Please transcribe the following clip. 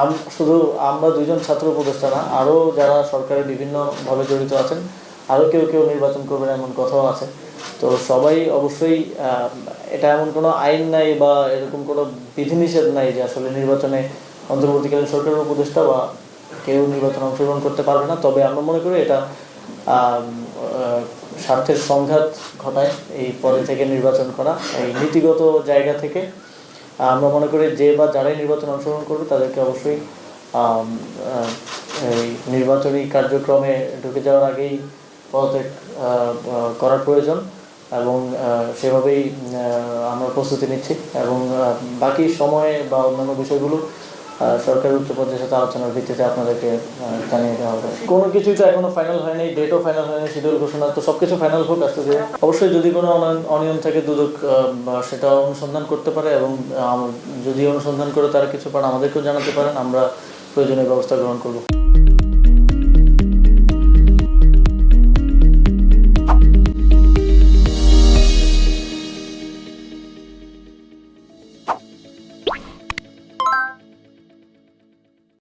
আম- শুধু আমরা দুইজন ছাত্র উপদেষ্টা না আরও যারা সরকারের বিভিন্নভাবে জড়িত আছেন আরও কেউ কেউ নির্বাচন করবেন এমন কথাও আছে। তো সবাই অবশ্যই এটা এমন কোনো আইন নাই বা এরকম কোনো বিধিনিষেধ নাই যে আসলে নির্বাচনে অন্তর্বর্তীকালীন সরকারের উপদেষ্টা বা কেউ নির্বাচনে অংশগ্রহণ করতে পারবে না। তবে আমরা মনে করি এটা স্বার্থের সংঘাত ঘটায় এই পদে থেকে নির্বাচন করা। এই নীতিগত জায়গা থেকে আমরা মনে করি যে বা যারাই নির্বাচন অংশগ্রহণ করবে, তাদেরকে অবশ্যই এই নির্বাচনী কার্যক্রমে ঢুকে যাওয়ার আগেই পদত্যাগ করার প্রয়োজন এবং সেভাবেই আমরা প্রস্তুতি নিচ্ছি এবং বাকি সময়ে বা অন্যান্য বিষয়গুলো আহ, সরকারের উচ্চ পর্যায়ের সাথে আলোচনার ভিত্তিতে আপনাদেরকে জানিয়ে দেওয়া হবে। কোনো কিছুই তো এখনও ফাইনাল হয়নি ডেটও ফাইনাল হয়নি শিডিউল ঘোষণা তো সব কিছু ফাইনাল হোক আস্তে ধীরে অবশ্যই যদি কোনো অনিয়ম- থাকে দুদক সেটা অনুসন্ধান করতে পারে এবং যদি অনুসন্ধান করে তারা কিছু পান আমাদেরকেও জানাতে পারেন আমরা প্রয়োজনীয় ব্যবস্থা গ্রহণ করব।